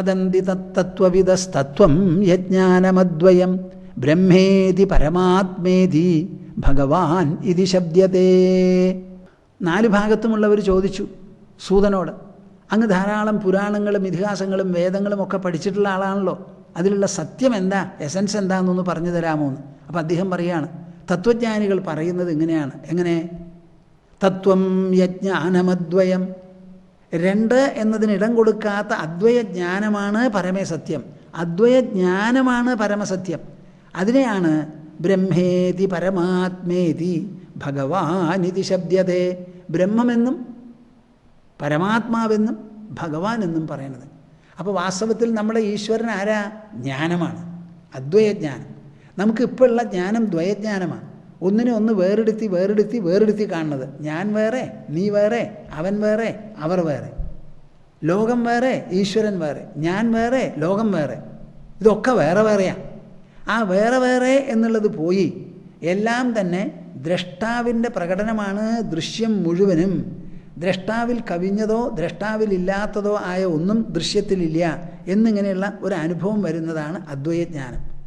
വദന്തി തത്തത്വവിദസ്തത്വം യജ്ഞാനമദ്വയം. ബ്രഹ്മേതി പരമാത്മേതി ഭഗവാൻ ഇതി ശബ്ദത്തെ നാല് ഭാഗത്തുമുള്ളവർ ചോദിച്ചു സൂതനോട്. അങ്ങ് ധാരാളം പുരാണങ്ങളും ഇതിഹാസങ്ങളും വേദങ്ങളും ഒക്കെ പഠിച്ചിട്ടുള്ള ആളാണല്ലോ. അതിലുള്ള സത്യം എന്താ? എസൻസ് എന്താണെന്നൊന്ന് പറഞ്ഞു തരാമോ എന്ന് അപ്പം അദ്ദേഹം പറയാണ് തത്വജ്ഞാനികൾ പറയുന്നത് ഇങ്ങനെയാണ്. എങ്ങനെ? തത്വം യജ്ഞാനമദ്വയം. രണ്ട് എന്നതിന് ഇടം കൊടുക്കാത്ത അദ്വയ ജ്ഞാനമാണ് പരമേ സത്യം അദ്വയ ജ്ഞാനമാണ് പരമസത്യം. അതിനെയാണ് ബ്രഹ്മേതി പരമാത്മേതി ഭഗവാനിതി ശബ്ദതേ ബ്രഹ്മമെന്നും പരമാത്മാവെന്നും ഭഗവാൻ എന്നും പറയുന്നത്. അപ്പോൾ വാസ്തവത്തിൽ നമ്മുടെ ഈശ്വരൻ ആരാ? ജ്ഞാനമാണ്. അദ്വയജ്ഞാനം നമുക്ക് ജ്ഞാനം ദ്വയജ്ഞാനമാണ് ഒന്നിനെ ഒന്ന് വേറെടുത്തി വേറെടുത്തി വേറെടുത്തി കാണുന്നത്. ഞാൻ വേറെ നീ വേറെ അവൻ വേറെ അവർ വേറെ. ലോകം വേറെ ഈശ്വരൻ വേറെ. ഞാൻ വേറെ ലോകം വേറെ. ഇതൊക്കെ വേറെ വേറെയാണ് ആ വേറെ വേറെ എന്നുള്ളത് പോയി എല്ലാം തന്നെ ദ്രഷ്ടാവിന്റെ പ്രകടനമാണ് ദൃശ്യം മുഴുവനും. ദ്രഷ്ടാവിൽ കവിഞ്ഞതോ ദ്രഷ്ടാവിൽ ഇല്ലാത്തതോ ആയ ഒന്നും ദൃശ്യത്തിലില്ല എന്നിങ്ങനെയുള്ള ഒരു അനുഭവം വരുന്നതാണ് അദ്വൈതജ്ഞാനം.